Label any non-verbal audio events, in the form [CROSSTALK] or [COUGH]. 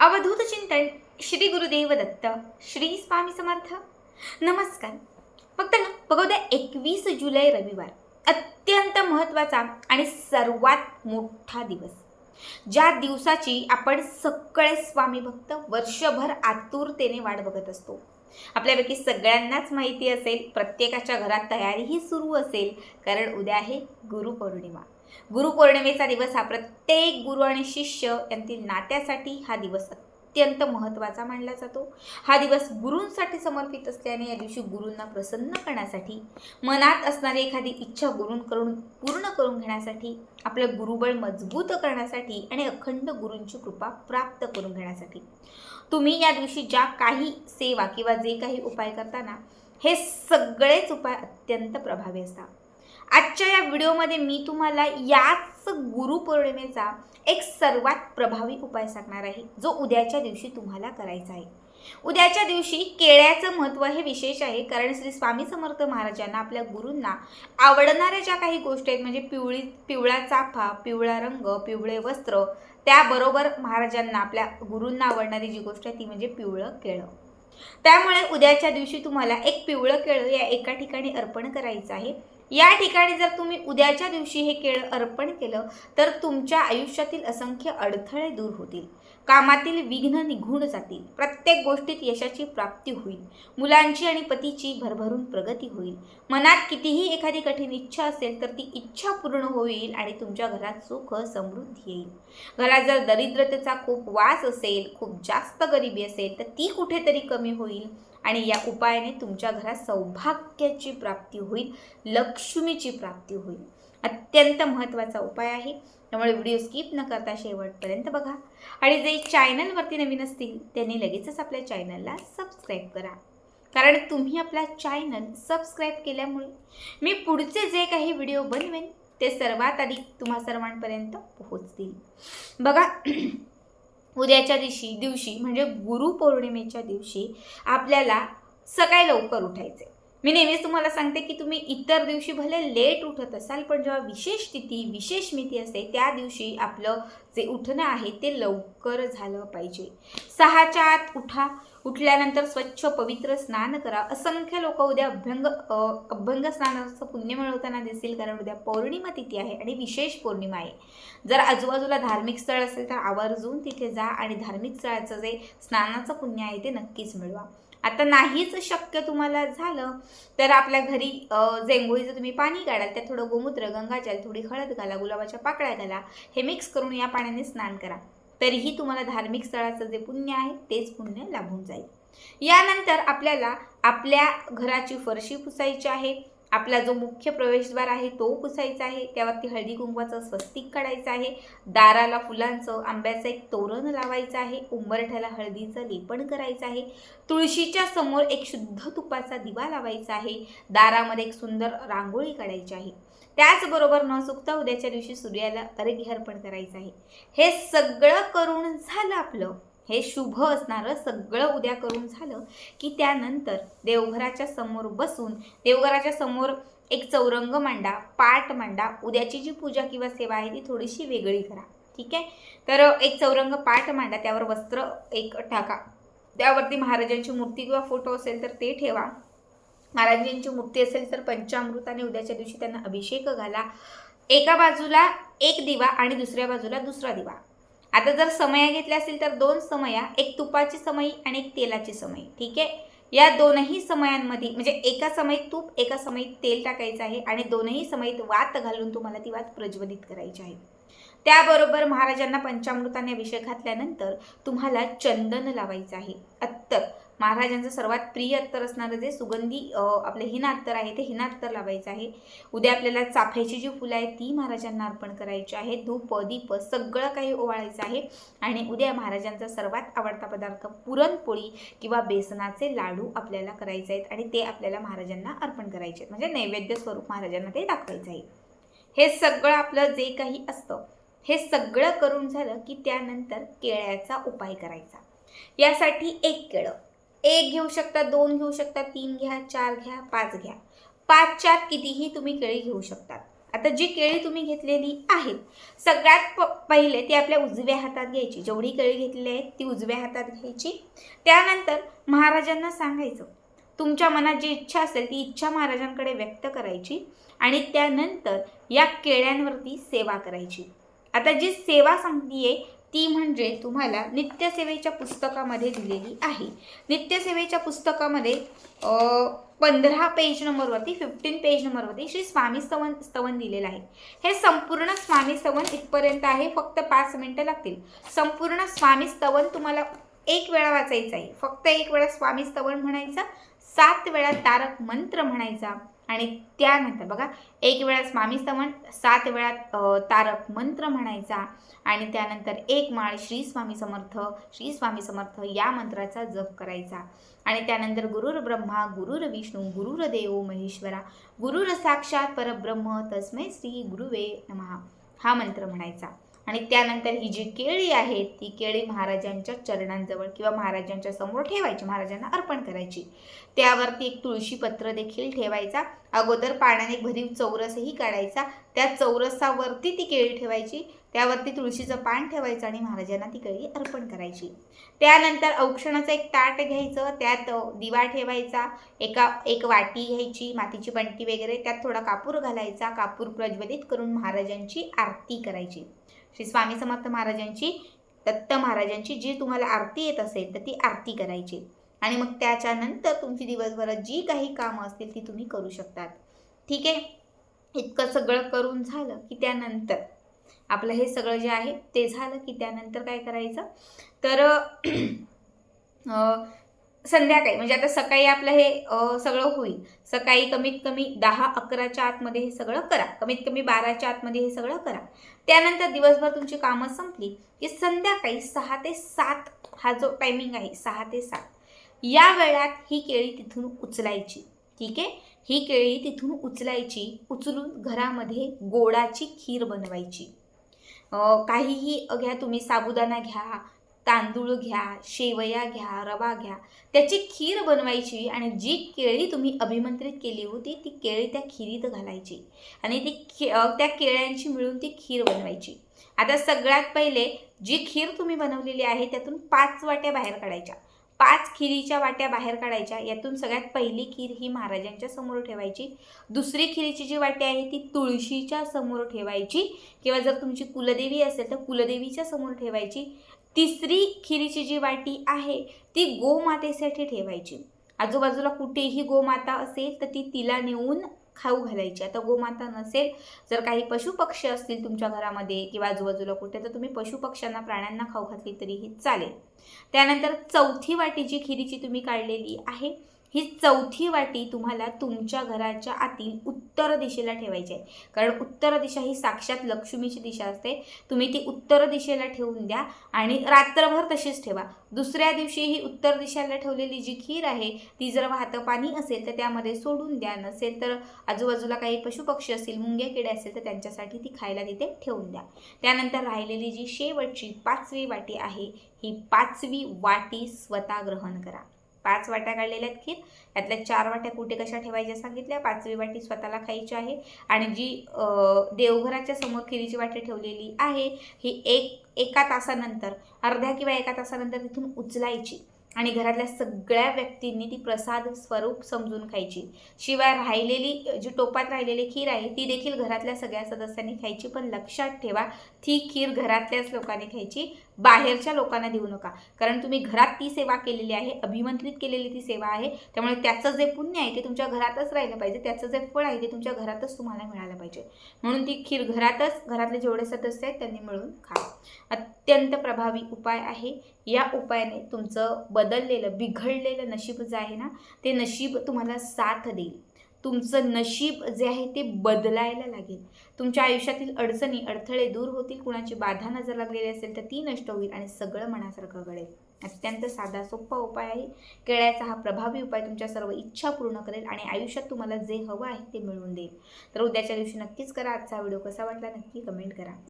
अवधूत चिंतन श्री गुरुदेव दत्त श्री स्वामी समर्थ. नमस्कार. फक्त ना बघा उद्या एकवीस जुलै रविवार अत्यंत महत्त्वाचा आणि सर्वात मोठा दिवस. ज्या दिवसाची आपण सगळे स्वामी भक्त वर्षभर आतुरतेने वाट बघत असतो. आपल्यापैकी सगळ्यांनाच माहिती असेल प्रत्येकाच्या घरात तयारीही सुरू असेल कारण उद्या आहे गुरुपौर्णिमा. गुरुपौर्णिमेचा दिवस हा प्रत्येक गुरु आणि शिष्य यांतील नात्यासाठी हा दिवस अत्यंत महत्त्वाचा मानला जातो. हा दिवस गुरूंसाठी समर्पित असल्याने या दिवशी गुरूंना प्रसन्न करण्यासाठी मनात असणारी एखादी इच्छा गुरूंकडून पूर्ण करून घेण्यासाठी आपलं गुरुबळ मजबूत करण्यासाठी आणि अखंड गुरूंची कृपा प्राप्त करून घेण्यासाठी. तुम्ही या दिवशी ज्या काही सेवा किंवा जे काही उपाय करताना हे सगळेच उपाय अत्यंत प्रभावी असतात. आजच्या या व्हिडिओमध्ये मी तुम्हाला याच गुरुपौर्णिमेचा एक सर्वात प्रभावी उपाय सांगणार आहे जो उद्याच्या दिवशी तुम्हाला करायचा आहे. उद्याच्या दिवशी केळ्याचं महत्त्व हे विशेष आहे कारण श्री स्वामी समर्थ महाराजांना आपल्या गुरूंना आवडणाऱ्या ज्या काही गोष्टी आहेत म्हणजे पिवळी पिवळा चाफा पिवळा रंग पिवळे वस्त्र त्याबरोबर महाराजांना आपल्या गुरूंना आवडणारी जी गोष्ट आहे ती म्हणजे पिवळं केळं. त्यामुळे उद्याच्या दिवशी तुम्हाला एक पिवळं केळं या एका ठिकाणी अर्पण करायचं आहे. या ठिकाणी जर तुम्ही उद्याच्या दिवशी हे केळं अर्पण केलं तर तुमच्या आयुष्यातील असंख्य अडथळे दूर होतील. कामातील विघ्न निघून जातील. प्रत्येक गोष्टीत यशाची प्राप्ती होईल. मुलांची आणि पतीची भरभरून प्रगती होईल. मनात कितीही एखादी कठीण इच्छा असेल तर ती इच्छा पूर्ण होईल आणि तुमच्या घरात सुख समृद्धी येईल. घरात जर दरिद्रतेचा खूप वास असेल खूप जास्त गरिबी असेल तर ती कुठेतरी कमी होईल. आणि या उपायाने तुमच्या घरात सौभाग्याची प्राप्ती होईल लक्ष्मीची प्राप्ती होईल. अत्यंत महत्त्वाचा उपाय आहे. त्यामुळे व्हिडिओ स्किप न करता शेवटपर्यंत बघा. आणि जे चॅनलवरती नवीन असतील त्यांनी लगेचच आपल्या चॅनलला सबस्क्राईब करा. कारण तुम्ही आपला चॅनल सबस्क्राईब केल्यामुळे मी पुढचे जे काही व्हिडिओ बनवेन ते सर्वात आधी तुम्हा सर्वांपर्यंत पोहोचतील. बघा उद्याच्या दिवशी दिवशी म्हणजे गुरुपौर्णिमेच्या दिवशी आपल्याला सकाळी लवकर उठायचे मी नेहमीच तुम्हाला सांगते की तुम्ही इतर दिवशी भले लेट उठत असाल पण जेव्हा विशेष तिथी विशेष मिती असते त्या दिवशी आपलं जे उठणं आहे ते लवकर झालं पाहिजे. सहाच्या आत उठा. उठल्यानंतर स्वच्छ पवित्र स्नान करा. असंख्य लोक उद्या अभ्यंग अभ्यंग स्नानाचं पुण्य मिळवताना दिसतील कारण उद्या पौर्णिमा तिथी आहे आणि विशेष पौर्णिमा आहे. जर आजूबाजूला धार्मिक स्थळ असेल तर आवर्जून तिथे जा आणि धार्मिक स्थळाचं जे स्नानाचं पुण्य आहे ते नक्कीच मिळवा. आता नाहीच शक्य तुम्हाला झालं तर आपल्या घरी अ, जेंगोळीचं तुम्ही पाणी काढाल त्यात थोडं गोमूत्र गंगाजल थोडी हळद घाला गुलाबाच्या पाकळ्या घाला हे मिक्स करून या पाण्याने स्नान करा. तरीही तुम्हाला धार्मिक स्थळाचं जे पुण्य आहे तेच पुण्य लाभून जाईल. यानंतर आपल्याला आपल्या घराची फरशी पुसायची आहे. आपला जो मुख्य प्रवेशद्वार आहे तो पुसायचा आहे. त्यावरती हळदी कुंकवाचं स्वस्तिक काढायचं आहे. दाराला फुलांचं आंब्याचं एक तोरण लावायचं आहे. उंबरठ्याला हळदीचं लेपण करायचं आहे. तुळशीच्या समोर एक शुद्ध तुपाचा दिवा लावायचा आहे. दारामध्ये एक सुंदर रांगोळी काढायची आहे. त्याचबरोबर न चुकता उद्याच्या दिवशी सूर्याला अर्घ्य अर्पण करायचं आहे. हे सगळं करून झालं आपलं. हे शुभ असणारं सगळं उद्या करून झालं की त्यानंतर देवघराच्या समोर बसून देवघराच्या समोर एक चौरंग मांडा पाट मांडा उद्याची जी पूजा किंवा सेवा आहे ती थोडीशी वेगळी करा. ठीक आहे? तर एक चौरंग पाट मांडा त्यावर वस्त्र एक टाका. त्यावरती महाराजांची मूर्ती किंवा फोटो असेल तर ते ठेवा. महाराजांची मूर्ती असेल तर पंचामृताने उद्याच्या दिवशी त्यांना अभिषेक घाला. एका बाजूला एक दिवा आणि दुसऱ्या बाजूला दुसरा दिवा. आता जर समया घेतल्या असतील तर दोन समया एक तुपाची समई आणि एक तेलाची समई ठीक आहे? या दोनही समयांमध्ये म्हणजे एका समयीत तूप एका समयीत तेल टाकायचं आहे आणि दोनही समयीत वात घालून तुम्हाला ती वात प्रज्वलित करायची आहे. त्याबरोबर महाराजांना पंचामृताने अभिषेक घातल्यानंतर तुम्हाला चंदन लावायचं आहे. अत्तर महाराजांचं सर्वात प्रिय अत्तर असणारं जे सुगंधी आपलं हिना अत्तर आहे ते हिना अत्तर लावायचं आहे. उद्या आपल्याला चाफ्याची जी फुलं आहेत ती महाराजांना अर्पण करायची आहे. धूप दीप सगळं काही ओवाळायचं आहे. आणि उद्या महाराजांचा सर्वात आवडता पदार्थ पुरणपोळी किंवा बेसनाचे लाडू आपल्याला करायचे आहेत. आणि ते आपल्याला महाराजांना अर्पण करायचे आहेत. म्हणजे नैवेद्य स्वरूप महाराजांना ते दाखवायचं आहे. हे सगळं आपलं जे काही असतं हे सगळं करून झालं की त्यानंतर केळ्याचा उपाय करायचा. यासाठी एक केळं. एक घेऊ शकता दोन घेऊ शकता तीन घ्या चार घ्या पाच घ्या. पाचच्या कितीही तुम्ही केळी घेऊ शकतात. आता जी केळी तुम्ही घेतलेली आहेत सगळ्यात प पहिले ती आपल्या उजव्या हातात घ्यायची. जेवढी केळी घेतलेली आहेत ती उजव्या हातात घ्यायची. त्यानंतर महाराजांना सांगायचं. तुमच्या मनात जी इच्छा असेल ती इच्छा महाराजांकडे व्यक्त करायची आणि त्यानंतर या केळ्यांवरती सेवा करायची. आता जी सेवा सांगतीये ती म्हणजे तुम्हाला नित्यसेवेच्या पुस्तकामध्ये दिलेली आहे. नित्यसेवेच्या पुस्तकामध्ये पंधरा पेज नंबरवरती फिफ्टीन पेज नंबरवरती श्री स्वामी स्तवन स्तवन दिलेलं आहे. हे संपूर्ण स्वामी स्तवन इथपर्यंत आहे फक्त पाच मिनटं लागतील. संपूर्ण स्वामी स्तवन तुम्हाला एक वेळा वाचायचं आहे. फक्त एक वेळा स्वामी स्तवन म्हणायचं सात वेळा तारक मंत्र म्हणायचा. आणि त्यानंतर बघा एक वेळा स्वामी स्तवन सात वेळा तारक मंत्र म्हणायचा आणि त्यानंतर एक माळ श्री स्वामी समर्थ श्री स्वामी समर्थ या मंत्राचा जप करायचा. आणि त्यानंतर गुरुर ब्रह्मा गुरुर विष्णू गुरुर देव महेश्वरा गुरुर साक्षात परब्रह्म तस्मै श्री गुरुवे नमः हा मंत्र म्हणायचा. आणि त्यानंतर ही जी केळी आहेत ती केळी महाराजांच्या चरणांजवळ किंवा महाराजांच्या समोर ठेवायची महाराजांना अर्पण करायची. त्यावरती एक तुळशीपत्र देखील ठेवायचा. अगोदर पाण्याने भरीव चौरसही काढायचा. त्या चौरसावरती ती केळी ठेवायची. त्यावरती तुळशीचं पान ठेवायचं आणि महाराजांना ती केळी अर्पण करायची. त्यानंतर औक्षणाचं एक ताट घ्यायचं. त्यात दिवा ठेवायचा. एका एक वाटी घ्यायची मातीची बंटी वगैरे. त्यात थोडा कापूर घालायचा. कापूर प्रज्वलित करून महाराजांची आरती करायची. श्री स्वामी समर्थ महाराजांची दत्त महाराजांची जी तुम्हाला आरती येत असेल तर ती आरती करायची. आणि मग त्याच्यानंतर तुमची दिवसभरात जी काही कामं असतील ती तुम्ही करू शकतात. ठीक आहे? इतकं सगळं करून झालं की त्यानंतर आपलं हे सगळं जे आहे ते झालं की त्यानंतर काय करायचं? तर [CLEARS THROAT] अं, संध्याकाळी म्हणजे आता सकाळी आपलं हे सगळं होईल. सकाळी कमीत कमी दहा अकराच्या आतमध्ये हे सगळं करा. कमीत कमी बाराच्या आतमध्ये हे सगळं करा. त्यानंतर दिवसभर तुमची कामं संपली की संध्याकाळी सहा ते सात हा जो टायमिंग आहे सहा ते सात या वेळात ही केळी तिथून उचलायची. ठीक आहे? ही केळी तिथून उचलायची उचलून घरामध्ये गोडाची खीर बनवायची. काहीही घ्या तुम्ही साबुदाणा घ्या तांदूळ घ्या शेवया घ्या रवा घ्या. त्याची खीर बनवायची आणि जी केळी तुम्ही अभिमंत्रित केली होती ती केळी त्या खिरीत घालायची. आणि ती खे त्या केळ्यांची मिळून ती खीर बनवायची. आता सगळ्यात पहिले जी खीर तुम्ही बनवलेली आहे त्यातून पाच वाट्या बाहेर काढायच्या. पाच खिरीच्या वाट्या बाहेर काढायच्या. यातून सगळ्यात पहिली खीर ही महाराजांच्या समोर ठेवायची. दुसरी खिरीची जी वाटी आहे ती तुळशीच्या समोर ठेवायची. किंवा जर तुमची कुलदेवी असेल तर कुलदेवीच्या समोर ठेवायची. तिसरी खिरीची जी वाटी आहे ती गोमातेसाठी ठेवायची. आजूबाजूला कुठेही गोमाता असेल तर ती तिला नेऊन खाऊ घालायची. आता गोमाता नसेल जर काही पशुपक्षी असतील तुमच्या घरामध्ये किंवा आजूबाजूला कुठे तर तुम्ही पशुपक्ष्यांना प्राण्यांना खाऊ घातली तरीही चालेल. त्यानंतर चौथी वाटी जी खिरीची तुम्ही काढलेली आहे ही चौथी वाटी तुम्हाला तुमच्या घराच्या आतील उत्तर दिशेला ठेवायची आहे. कारण उत्तर दिशा ही साक्षात लक्ष्मीची दिशा असते. तुम्ही ती उत्तर दिशेला ठेवून द्या आणि रात्रभर तशीच ठेवा. दुसऱ्या दिवशी ही उत्तर दिशेला ठेवलेली जी खीर आहे ती जर वाहतं पाणी असेल तर त्यामध्ये सोडून द्या. नसेल तर आजूबाजूला काही पशुपक्षी असतील मुंग्या किडे असेल तर त्यांच्यासाठी ती खायला तिथे ठेवून द्या. त्यानंतर राहिलेली जी शेवटची पाचवी वाटी आहे ही पाचवी वाटी स्वतः ग्रहण करा. पाच वाट्या काढलेल्या आहेत खीर. यातल्या चार वाट्या कुठे कशा ठेवायच्या सांगितल्या? पाचवी वाटी स्वतःला खायची आहे. आणि जी देवघराच्या समोर खिरीची वाटी ठेवलेली आहे ही एक एका तासानंतर अर्ध्या किंवा एका तासानंतर तिथून उचलायची. आणि घरातल्या सगळ्या व्यक्तींनी ती प्रसाद स्वरूप समजून खायची. शिवाय राहिलेली जी टोपात राहिलेली खीर आहे ती देखील घरातल्या सगळ्या सदस्यांनी खायची. पण लक्षात ठेवा ती खीर घरातल्याच लोकांनी खायची. बाहेरच्या लोकांना देऊ नका. कारण तुम्ही घरात ती सेवा केलेली आहे अभिमंत्रित केलेली ती सेवा आहे. त्यामुळे त्याचं जे पुण्य आहे ते तुमच्या घरातच राहिलं पाहिजे. त्याचं जे फळ आहे ते तुमच्या घरातच तुम्हाला मिळालं पाहिजे. म्हणून ती खीर घरातच घरातले जेवढे सदस्य आहेत त्यांनी मिळून खा. अत्यंत प्रभावी उपाय आहे. या उपायाने तुमचं बदललेलं बिघडलेलं नशीब जे आहे ना ते नशीब तुम्हाला साथ देईल. तुमचं नशीब जे आहे ते बदलायला लागेल. तुमच्या आयुष्यातील अडचणी अडथळे दूर होतील कुणाची बाधा नजर लागलेली असेल तर ती नष्ट होईल आणि सगळं मनासारखं घडेल. अत्यंत साधा सोपा उपाय आहे. केळ्याचा हा प्रभावी उपाय तुमच्या सर्व इच्छा पूर्ण करेल आणि आयुष्यात तुम्हाला जे हवं आहे ते मिळवून देईल. तर उद्याच्या दिवशी नक्कीच करा. आजचा व्हिडिओ कसा वाटला नक्की कमेंट करा.